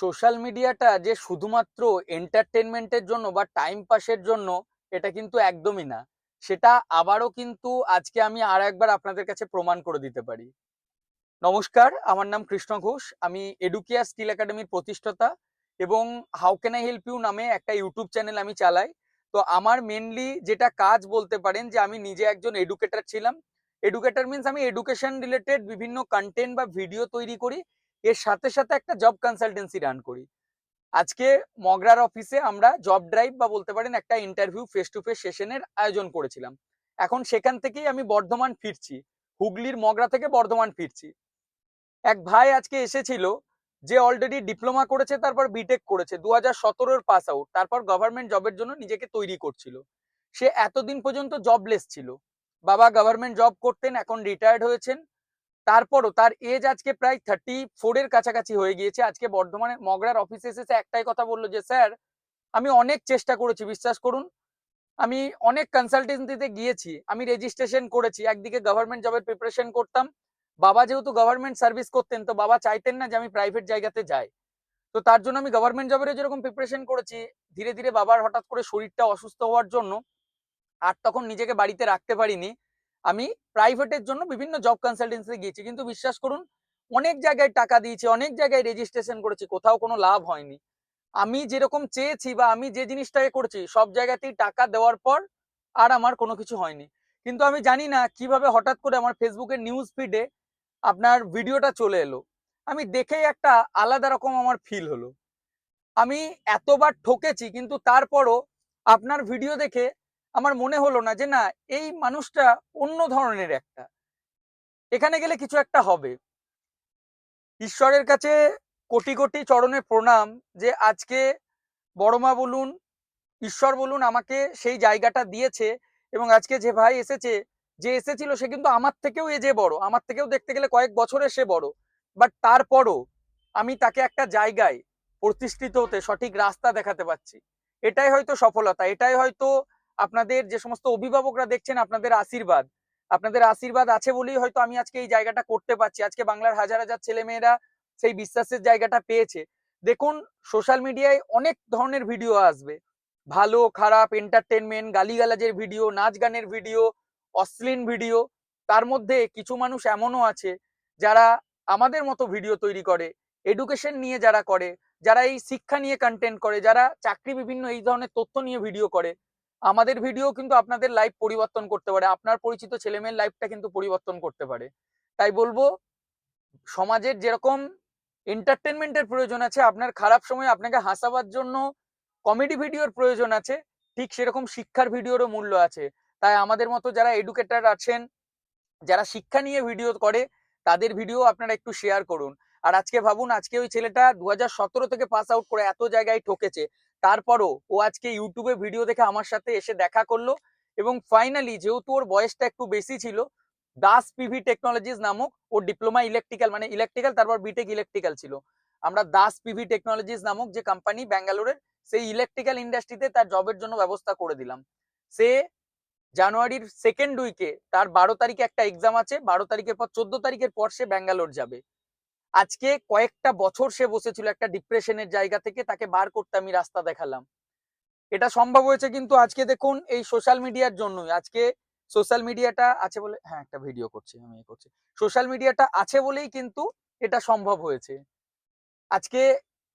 Social মিডিয়াটা যে শুধুমাত্র এন্টারটেনমেন্টের জন্য বা টাইম পাসের জন্য, এটা কিন্তু একদমই না। সেটা আবারও কিন্তু আজকে আমি আর একবার আপনাদের কাছে প্রমাণ করে দিতে পারি। নমস্কার, আমার নাম কৃষ্ণ ঘোষ। আমি এডুকেয়া স্কিল একাডেমির প্রতিষ্ঠাতা এবং how can I help you নামে একটা ইউটিউব চ্যানেল আমি চালাই। তো আমার মেনলি যেটা কাজ বলতে পারেন যে, আমি নিজে একজন এডুকেটর ছিলাম। এডুকেটর মিনস আমি এডুকেশন রিলেটেড বিভিন্ন কন্টেন্ট বা ভিডিও তৈরি করি। এর সাথে সাথে একটা জব কনসালটেন্সি রান করি। আজকে মগরার অফিসে আমরা জব ড্রাইভ বা বলতে পারেন একটা ইন্টারভিউ ফেস টু ফেস সেশনের আয়োজন করেছিলাম। এখন সেখান থেকেই আমি বর্ধমান ফিরছি। হুগলির মগরা থেকে বর্ধমান ফিরছি। এক ভাই আজকে এসেছিল যে অলরেডি ডিপ্লোমা করেছে, তারপর বিটেক করেছে। দু হাজার সতেরোর পাস আউট তারপর গভর্নমেন্ট জবের জন্য নিজেকে তৈরি করছিল। সে এতদিন পর্যন্ত জবলেস ছিল। বাবা গভর্নমেন্ট জব করতেন, এখন রিটায়ার্ড হয়েছেন। তারপরও তার এজ আজকে প্রায় থার্টি ফোরের কাছাকাছি হয়ে গিয়েছে। আজকে বর্ধমানের মগরার অফিসে এসেছে একটাই কথা বলল যে স্যার আমি অনেক চেষ্টা করেছি, বিশ্বাস করুন। আমি অনেক কনসালটেন্সিতে গিয়েছি, আমি রেজিস্ট্রেশন করেছি, একদিকে গভর্নমেন্ট জবের প্রিপারেশন করতাম। বাবা যেহেতু গভর্নমেন্ট সার্ভিস করতেন, তো বাবা চাইতেন না যে আমি প্রাইভেট জায়গাতে যাই। তো তার জন্য আমি গভর্নমেন্ট জবের যেরকম প্রিপারেশন করেছি, ধীরে ধীরে বাবার হঠাৎ করে শরীরটা অসুস্থ হওয়ার জন্য আর তখন নিজেকে বাড়িতে রাখতে পারিনি। আমি প্রাইভেটের জন্য বিভিন্ন জব কনসালটেন্সিতে গিয়েছি। কিন্তু বিশ্বাস করুন, অনেক জায়গায় টাকা দিয়েছি, অনেক জায়গায় রেজিস্ট্রেশন করেছি, কোথাও কোনো লাভ হয়নি। আমি যেরকম চেয়েছি বা আমি যে জিনিসটাকে করেছি, সব জায়গাতেই টাকা দেওয়ার পর আর আমার কোনো কিছু হয়নি। কিন্তু আমি জানি না কীভাবে হঠাৎ করে আমার ফেসবুকের নিউজ ফিডে আপনার ভিডিওটা চলে এলো। আমি দেখেই একটা আলাদা রকম আমার ফিল হলো। আমি এতবার ঠকেছি, কিন্তু তারপরও আপনার ভিডিও দেখে আমার মনে হলো না যে, না, এই মানুষটা অন্য ধরনের একটা। এখানে গেলে কিছু একটা হবে। ঈশ্বরের কাছে কোটি কোটি চরণে প্রণাম যে, আজকে বড়মা বলুন, ঈশ্বর বলুন আমাকে সেই জায়গাটা দিয়েছে এবং আজকে যে ভাই এসেছে, যে এসেছিল সে কিন্তু আমার থেকেও এ যে বড়। আমার থেকেও দেখতে গেলে কয়েক বছরে সে বড়। বাট তারপরও আমি তাকে একটা জায়গায় প্রতিষ্ঠিত হতে সঠিক রাস্তা দেখাতে পাচ্ছি এটাই হয়তো সফলতা, এটাই হয়তো আপনাদের যে সমস্ত অভিভাবকরা দেখছেন, আপনাদের আশীর্বাদ। আপনাদের আশীর্বাদ আছে বলেই হয়তো আমি আজকে এই জায়গাটা করতে পারছি। আজকে বাংলার হাজার হাজার ছেলে মেয়েরা সেই বিশ্বাসের জায়গাটা পেয়েছে। দেখুন, সোশ্যাল মিডিয়ায় অনেক ধরনের ভিডিও আসবে। ভালো, খারাপ এন্টারটেনমেন্ট গালিগালাজের ভিডিও, নাচ গানের ভিডিও, অশ্লীল ভিডিও। তার মধ্যে কিছু মানুষ এমনও আছে যারা আমাদের মতো ভিডিও তৈরি করে এডুকেশন নিয়ে যারা করে, যারা এই শিক্ষা নিয়ে কন্টেন্ট করে, যারা চাকরি বিভিন্ন এই ধরনের তথ্য নিয়ে ভিডিও করে। আমাদের ভিডিও কিন্তু আপনাদের লাইফ পরিবর্তন করতে পারে। আপনার পরিচিত ছেলেমেয়ের লাইফটা কিন্তু পরিবর্তন করতে পারে। তাই বলব, সমাজের যেরকম এন্টারটেনমেন্টের প্রয়োজন আছে, আপনার খারাপ সময় আপনাকে হাসাবার জন্য কমেডি ভিডিওর প্রয়োজন আছে, ঠিক সেরকম শিক্ষার ভিডিওরও মূল্য আছে। তাই আমাদের মতো যারা এডুকেটর আছেন, যারা শিক্ষা নিয়ে ভিডিও করে, তাদের ভিডিও আপনারা একটু শেয়ার করুন। আর আজকে ভাবুন, আজকে ওই ছেলেটা দু হাজার সতেরো থেকে পাস আউট করে এত জায়গায় ঠকেছে। তারপরও ও আজকে ইউটিউবে ভিডিও দেখে আমার সাথে এসে দেখা করল এবং ফাইনালি যেহেতু ওর বয়সটা একটু বেশি ছিল দাস পিভি টেকনোলজিস নামক ওর ডিপ্লোমা ইলেকট্রিক্যাল মানে ইলেকট্রিক্যাল তারপর বিটেক ইলেকট্রিক্যাল ছিল। আমরা দাস পিভি টেকনোলজিস নামক যে কোম্পানি ব্যাঙ্গালোরের, সেই ইলেকট্রিক্যাল ইন্ডাস্ট্রিতে তার জবের জন্য ব্যবস্থা করে দিলাম। সে জানুয়ারির সেকেন্ড উইকে তার বারো তারিখে একটা এক্সাম আছে, বারো তারিখের পর, চোদ্দ তারিখের পর সে ব্যাঙ্গালোর যাবে। আজকে কয়েকটা বছর সে বসেছিল একটা ডিপ্রেশনের জায়গা থেকে তাকে বার করতে আমি রাস্তা দেখালাম। এটা সম্ভব হয়েছে কিন্তু আজকে দেখুন এই সোশ্যাল মিডিয়ার জন্যই। আজকে সোশ্যাল মিডিয়াটা আছে বলে হ্যাঁ একটা ভিডিও করছি, আমি করছি। সোশ্যাল মিডিয়াটা আছে বলেই কিন্তু এটা সম্ভব হয়েছে। আজকে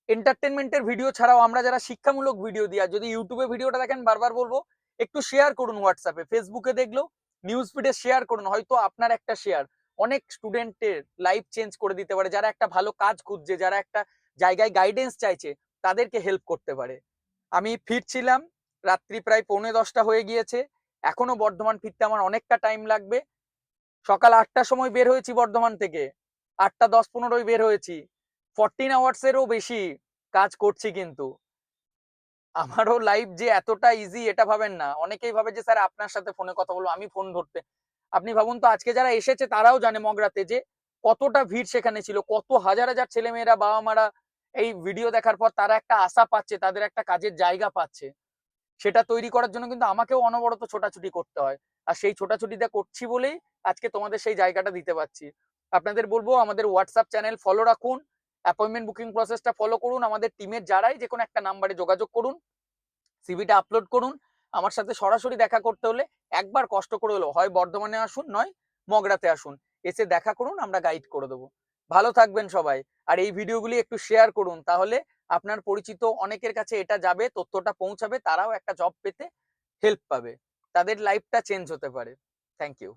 এন্টারটেনমেন্টের ভিডিও ছাড়াও আমরা যারা শিক্ষামূলক ভিডিও দিই, আর যদি ইউটিউবে ভিডিওটা দেখেন, বারবার বলব, একটু শেয়ার করুন হোয়াটসঅ্যাপে ফেসবুকে দেখল নিউজ ফিডে শেয়ার করুন, হয়তো আপনার একটা শেয়ার অনেক স্টুডেন্টের লাইফ চেঞ্জ করে দিতে পারে, যারা একটা ভালো কাজ খুঁজছে, যারা একটা জায়গায় গাইডেন্স চাইছে, তাদেরকে হেল্প করতে পারে। আমি ফিরছিলাম, রাত্রি প্রায় পৌনে দশটা হয়ে গিয়েছে, এখনও বর্ধমান ফিরতে আমার অনেকটা টাইম লাগবে। সকাল আটটার সময় বের হয়েছি বর্ধমান থেকে, আটটা দশ পনেরোই বের হয়েছি। ফরটিন আওয়ার্সেরও বেশি কাজ করছি কিন্তু। আমারও লাইফ যে এতটা ইজি এটা ভাবেন না। অনেকেই ভাবে যে, স্যার, আপনার সাথে ফোনে কথা বলব, আমি ফোন ধরতে আপনি ভাবুন তো, আজকে যারা এসেছে তারাও জানে মগরাতে যে কতটা ভিড় সেখানে ছিল, কত হাজার হাজার ছেলে মেয়েরা বাবা মারা এই ভিডিও দেখার পর তারা একটা আশা পাচ্ছে, তাদের একটা কাজের জায়গা পাচ্ছে। সেটা তৈরি করার জন্য কিন্তু আমাকেও অনবরত ছোটাছুটি করতে হয়। আর সেই ছোটাছুটিটা করছি বলেই আজকে তোমাদের সেই জায়গাটা দিতে পারছি। আপনাদের বলব, আমাদের হোয়াটসঅ্যাপ চ্যানেল ফলো রাখুন অ্যাপয়েন্টমেন্ট বুকিং প্রসেসটা ফলো করুন, আমাদের টিমের যারাই যে কোনো একটা নাম্বারে যোগাযোগ করুন সিভিটা আপলোড করুন আমার সাথে সরাসরি দেখা করতে হলে একবার কষ্ট করে হলো হয় বর্ধমানে আসুন, নয় মগরাতে আসুন। এসে দেখা করুন, আমরা গাইড করে দেবো। ভালো থাকবেন সবাই। আর এই ভিডিওগুলি একটু শেয়ার করুন, তাহলে আপনার পরিচিত অনেকের কাছে এটা যাবে, তথ্যটা পৌঁছাবে, তারাও একটা জব পেতে হেল্প পাবে। তাদের লাইফটা চেঞ্জ হতে পারে। Thank you